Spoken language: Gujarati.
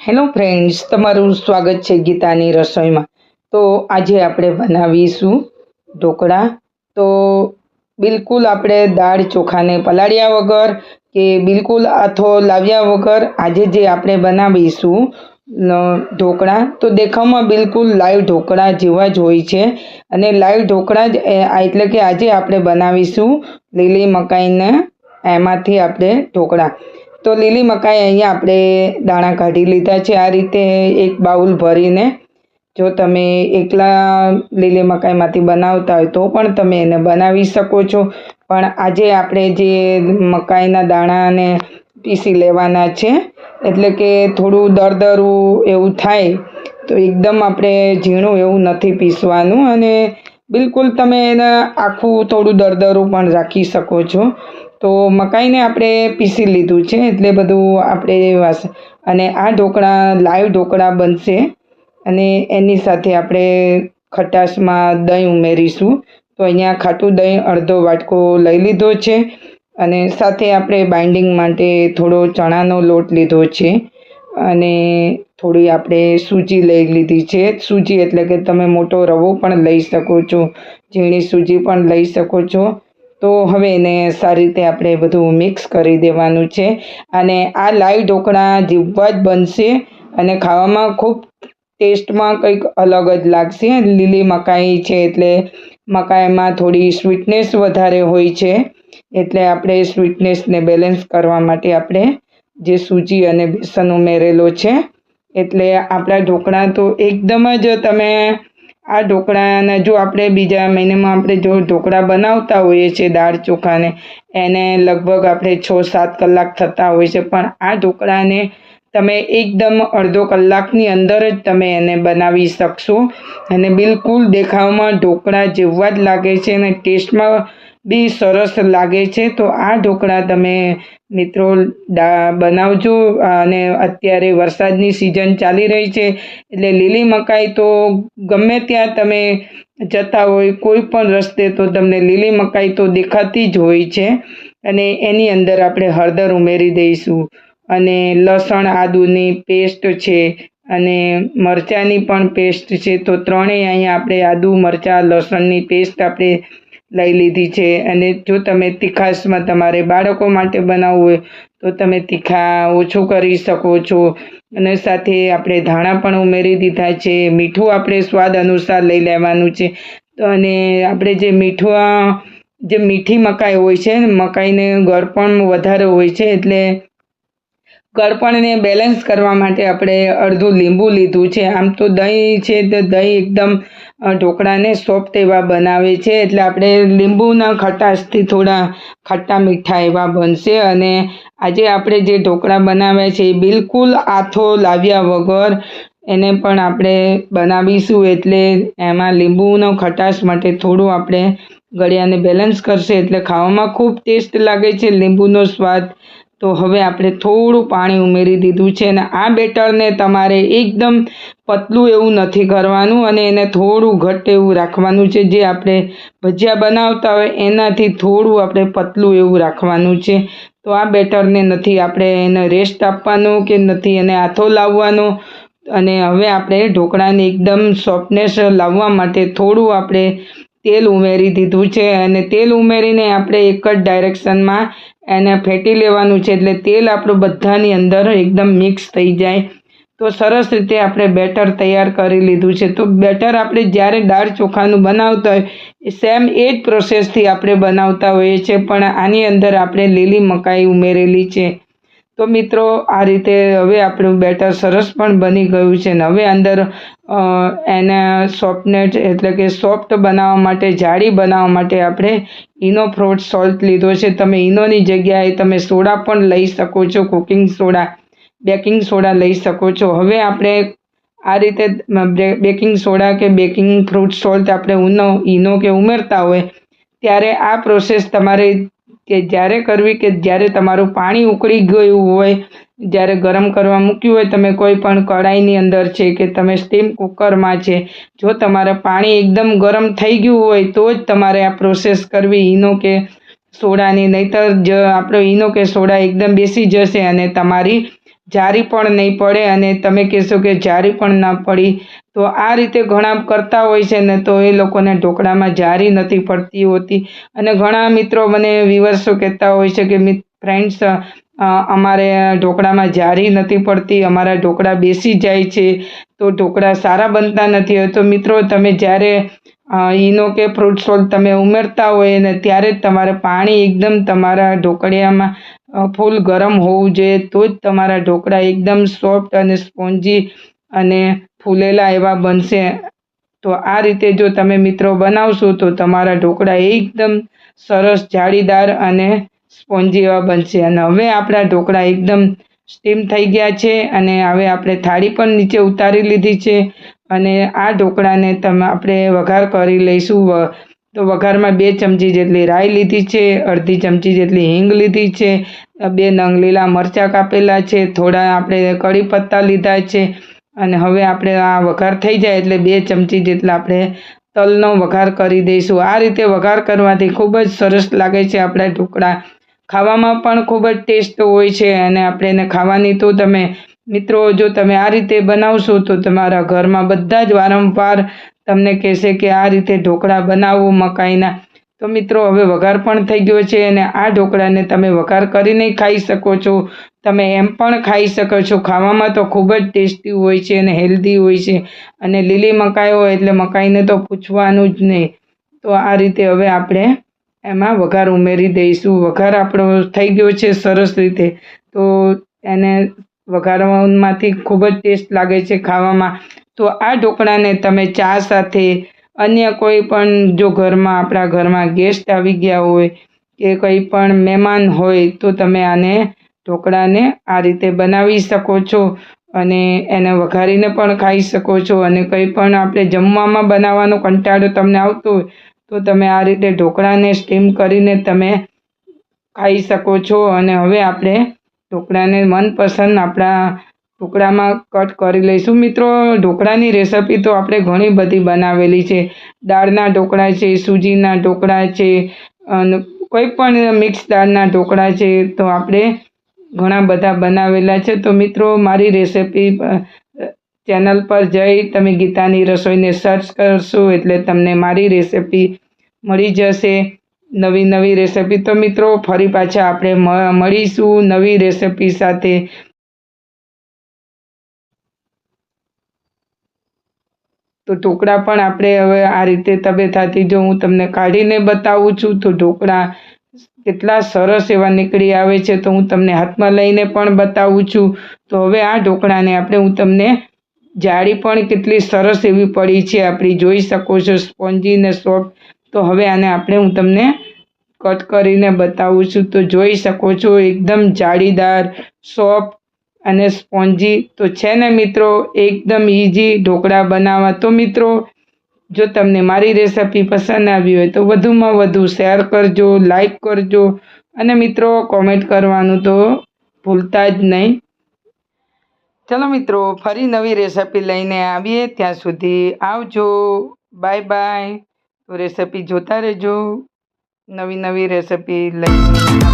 હેલો ફ્રેન્ડ્સ, તમારું સ્વાગત છે ગીતાની રસોઈમાં. તો આજે આપણે બનાવીશું ઢોકળા. તો બિલકુલ આપણે દાળ ચોખાને પલાળ્યા વગર કે બિલકુલ આથો લાવ્યા વગર આજે જે આપણે બનાવીશું ઢોકળા. તો દેખાવમાં બિલકુલ લાઈવ ઢોકળા જેવા જ હોય છે. અને લાઈવ ઢોકળા જ એટલે કે આજે આપણે બનાવીશું લીલી મકાઈને, એમાંથી આપણે ઢોકળા. તો લીલી મકાઈ અહીંયા આપણે દાણા કાઢી લીધા છે. આ રીતે એક બાઉલ ભરીને જો તમે એકલા લીલી મકાઈમાંથી બનાવતા હોય તો પણ તમે એને બનાવી શકો છો. પણ આજે આપણે જે મકાઈના દાણાને પીસી લેવાના છે, એટલે કે થોડું દરદરું એવું થાય, તો એકદમ આપણે ઝીણું એવું નથી પીસવાનું. અને બિલકુલ તમે એને આખું થોડું દરદરું પણ રાખી શકો છો. તો મકાઈને આપણે પીસી લીધું છે એટલે બધું આપણે વાસ અને આ ઢોકળા, લાઈવ ઢોકળા બનશે. અને એની સાથે આપણે ખટાશમાં દહીં ઉમેરીશું. તો અહીંયા ખાટું દહીં, અડધો વાટકો લઈ લીધો છે. અને સાથે આપણે બાઇન્ડિંગ માટે થોડો ચણાનો લોટ લીધો છે. અને થોડી આપણે સૂજી લઈ લીધી છે. સૂજી એટલે કે તમે મોટો રવો પણ લઈ શકો છો. ઝીણી સૂજી પણ લઈ શકો છો. તો હવે એને સારી રીતે આપણે બધું મિક્સ કરી દેવાનું છે. અને આ લાઈવ ઢોકળા જીવવા જ બનશે અને ખાવામાં ખૂબ ટેસ્ટમાં કંઈક અલગ જ લાગશે. લીલી મકાઈ છે એટલે મકાઈમાં થોડી સ્વીટનેસ વધારે હોય છે. એટલે આપણે સ્વીટનેસને બેલેન્સ કરવા માટે આપણે જે સૂજી અને બેસન ઉમેરેલો છે. એટલે આપણા ઢોકળા તો એકદમ જ તમે આ ઢોકળાને જો આપણે બીજા મહિનામાં આપણે જો ઢોકળા બનાવતા હોઈએ છીએ દાળ ચોખાને, એને લગભગ આપણે છ સાત કલાક થતા હોય છે. પણ આ ઢોકળાને તમે એકદમ અડધો કલાકની અંદર જ તમે એને બનાવી શકશો. અને બિલકુલ દેખાવમાં ઢોકળા જેવા જ લાગે છે અને ટેસ્ટમાં બી સરસ લાગે છે. તો આ ઢોકળા તમે મિત્રો બનાવજો. અને અત્યારે વરસાદની સિઝન ચાલી રહી છે. એટલે લીલી મકાઈ તો ગમે ત્યાં તમે જતા હોય, કોઈ પણ રસ્તે તો તમને લીલી મકાઈ તો દેખાતી જ હોય છે. અને એની અંદર આપણે હળદર ઉમેરી દઈશું. અને લસણ, આદુની પેસ્ટ છે. અને મરચાંની પણ પેસ્ટ છે. તો ત્રણેય અહીંયા આપણે આદુ, મરચાં, લસણની પેસ્ટ આપણે લઈ લીધી છે. અને જો તમે તીખાશમાં તમારે બાળકો માટે બનાવવું હોય, તો તમે તીખા ઓછું કરી શકો છો. અને સાથે આપણે ધાણા પણ ઉમેરી દીધા છે. મીઠું આપણે સ્વાદ અનુસાર લઈ લેવાનું છે. તો અને આપણે જે મીઠું જે મીઠી મકાઈ હોય છે, મકાઈને ગળપણ વધારે હોય છે, એટલે ગળપણને બેલેન્સ કરવા માટે આપણે અડધું લીંબુ લીધું છે. આમ તો દહીં છે તો દહીં એકદમ ઢોકળાને સોફ્ટ એવા બનાવે છે. એટલે આપણે લીંબુના ખટાશથી થોડા ખટ્ટા મીઠા એવા બનશે અને આજે આપણે જે ઢોકળા બનાવ્યા છે એ બિલકુલ આથો લાવ્યા વગર એને પણ આપણે બનાવીશું. એટલે એમાં લીંબુનો ખટાશ માટે થોડું આપણે ગળ્યાને બેલેન્સ કરશે. એટલે ખાવામાં ખૂબ ટેસ્ટ લાગે છે લીંબુનો સ્વાદ. તો હવે આપણે થોડું પાણી ઉમેરી દીધું છે અને આ બેટરને તમારે એકદમ પતલું એવું નથી કરવાનું અને એને થોડું ઘટ્ટ એવું રાખવાનું છે. જે આપણે ભજીયા બનાવતા હોય એનાથી થોડું આપણે પતલું એવું રાખવાનું છે. તો આ બેટરને નથી આપણે એને રેસ્ટ આપવાનો કે નથી એને આથો લાવવાનો. અને હવે આપણે ઢોકળાને એકદમ સોફ્ટનેસ લાવવા માટે થોડું આપણે તેલ ઉમેરી દીધું છે. અને તેલ ઉમેરીને આપણે એક જ ડાયરેક્શનમાં એને ફેટી લેવાનું છે એટલે તેલ આપણું બધાની અંદર એકદમ મિક્સ થઈ જાય. તો સરસ રીતે આપણે બેટર તૈયાર કરી લીધું છે. તો બેટર આપણે જ્યારે દાળ ચોખાનું બનાવતા હોય સેમ એ જ પ્રોસેસથી આપણે બનાવતા હોઈએ છીએ. પણ આની અંદર આપણે લીલી મકાઈ ઉમેરેલી છે. તો મિત્રો, આ રીતે હવે આપણું બેટર સરસ પણ બની ગયું છે ને હવે અંદર એને સોફ્ટનેટ એટલે કે સોફ્ટ બનાવવા માટે જાડી બનાવવા માટે આપણે ઇનો ફ્રૂટ સોલ્ટ લીધો છે. તમે ઇનોની જગ્યાએ તમે સોડા પણ લઈ શકો છો, કુકિંગ સોડા, બેકિંગ સોડા લઈ શકો છો. હવે આપણે આ રીતે બેકિંગ સોડા કે બેકિંગ ફ્રૂટ સોલ્ટ આપણે ઉનો, ઈનો કે ઉમેરતા હોય, ત્યારે આ પ્રોસેસ તમારે કે જ્યારે કરવી કે જ્યારે તમારું પાણી ઉકળી ગયું હોય, જ્યારે ગરમ કરવા મૂક્યું હોય, તમે કોઈ પણ કડાઈની અંદર છે કે તમે સ્ટીમ કુકરમાં છે, જો તમારે પાણી એકદમ ગરમ થઈ ગયું હોય, તો જ તમારે આ પ્રોસેસ કરવી. ઈનો કે સોડાની, નહીંતર જ આપણો ઈનો કે સોડા એકદમ બેસી જશે અને તમારી જારી પણ નહીં પડે અને તમે કહેશો કે જારી પણ ના પડી, તો આ રીતે ઘણા કરતા હોય છે ને તો એ લોકોને ઢોકળામાં જારી નથી પડતી હોતી. અને ઘણા મિત્રો મને વિવર્સો કહેતા હોય છે કે ફ્રેન્ડ્સ અમારે ઢોકળામાં જારી નથી પડતી, અમારા ઢોકળા બેસી જાય છે, તો ઢોકળા સારા બનતા નથી. તો મિત્રો, તમે જ્યારે ઈનો કે ફ્રૂટ સોલ્ટ તમે ઉમેરતા હોય ને ત્યારે જ તમારે પાણી એકદમ તમારા ઢોકળિયામાં ફૂલ ગરમ હોવું જોઈએ, તો જ તમારા ઢોકળા એકદમ સોફ્ટ અને સ્પોન્જી અને ફૂલેલા એવા બનશે. તો આ રીતે જો તમે મિત્રો બનાવશો, તો તમારા ઢોકળા એકદમ સરસ જાળીદાર અને સ્પોન્જી એવા બનશે. અને હવે આપણા ઢોકળા એકદમ સ્ટીમ થઈ ગયા છે અને હવે આપણે થાળી પણ નીચે ઉતારી લીધી છે. અને આ ઢોકળાને તમે, આપણે વઘાર કરી લઈશું. તો વઘારમાં બે ચમચી જેટલી રાઈ લીધી છે, અડધી ચમચી જેટલી હિંગ લીધી છે બે નંગ લીલા મરચાં કાપેલા છે, થોડા આપણે કઢી પત્તા લીધા છે અને હવે આપણે આ વઘાર થઈ જાય એટલે બે ચમચી જેટલા આપણે તલનો વઘાર કરી દઈશું. આ રીતે વઘાર કરવાથી ખૂબ જ સરસ લાગે છે આપણા ઢોકળા. ખાવામાં પણ ખૂબ જ ટેસ્ટ હોય છે અને આપણે એને ખાવાની તો તમે મિત્રો જો તમે આ રીતે બનાવશો તો તમારા ઘરમાં બધા જ વારંવાર તમને કહેશે કે આ રીતે ઢોકળા બનાવો મકાઈના. તો મિત્રો, હવે વઘાર પણ થઈ ગયો છે અને આ ઢોકળાને તમે વઘાર કરીને ખાઈ શકો છો. તમે એમ પણ ખાઈ શકો છો. ખાવામાં તો ખૂબ જ ટેસ્ટી હોય છે અને હેલ્ધી હોય છે. અને લીલી મકાઈ હોય એટલે મકાઈને તો પૂછવાનું જ નહીં. તો આ રીતે હવે આપણે એમાં વઘાર ઉમેરી દઈશું. વઘાર આપણો થઈ ગયો છે સરસ રીતે. તો એને વઘારમાંથી ખૂબ જ ટેસ્ટ લાગે છે ખાવામાં. તો આ ઢોકળાને તમે ચા સાથે અન્ય કોઈ પણ જો ઘરમાં, આપણા ઘરમાં ગેસ્ટ આવી ગયા હોય કે કંઈ પણ મહેમાન હોય તો તમે આને ઢોકળાને આ રીતે બનાવી શકો છો અને એને વઘારીને પણ ખાઈ શકો છો અને કંઈ પણ આપણે જમવામાં બનાવવાનો કંટાળો તમને આવતો હોય તો તમે આ રીતે ઢોકળાને સ્ટીમ કરીને તમે ખાઈ શકો છો અને હવે આપણે ઢોકળાને મનપસંદ આપણા ઢોકળામાં કટ કરી લઈશું. મિત્રો, ઢોકળાની રેસિપી તો આપણે ઘણી બધી બનાવેલી છે. દાળના ઢોકળા છે, સૂજીના ઢોકળા છે, અને કોઈ પણ મિક્સ દાળના ઢોકળા છે, તો આપણે ઘણા બધા બનાવેલા છે. તો મિત્રો, મારી રેસિપી ચેનલ પર જઈ તમે ગીતાની રસોઈને સર્ચ કરશો એટલે તમને મારી રેસિપી મળી જશે. નવી નવી રેસિપી તો મિત્રો, ફરી પાછા આપણે મળીશું નવી રેસિપી સાથે. તો ઢોકળા પણ આપણે હવે આ રીતે તબેથાથી જો હું તમને કાઢીને બતાવું છું, તો ઢોકળા કેટલા સરસ એવા નીકળી આવે છે, તો હું તમને હાથમાં લઈને પણ બતાવું છું. તો હવે આ ઢોકળાને આપણે હું તમને જાળી પણ કેટલી સરસ એવી પડી છે, આપણી જોઈ શકો છો, સ્પોન્જી ને સોફ્ટ. તો હવે આને આપણે હું તમને કટ કરીને બતાવું છું. તો જોઈ શકો છો, એકદમ જાળીદાર, સોફ્ટ અને સ્પોન્જી તો છે ને મિત્રો, એકદમ ઇઝી ઢોકળા બનાવવા. તો મિત્રો, જો તમને મારી રેસિપી પસંદ આવી હોય તો વધુમાં વધુ શેર કરજો લાઈક કરજો. અને મિત્રો કોમેન્ટ કરવાનું તો ભૂલતા જ નહીં. ચલો મિત્રો, ફરી નવી રેસિપી લઈને આવીએ. ત્યાં સુધી આવજો. બાય બાય તો રેસિપી જોતા રહેજો. નવી નવી રેસિપી લઈને.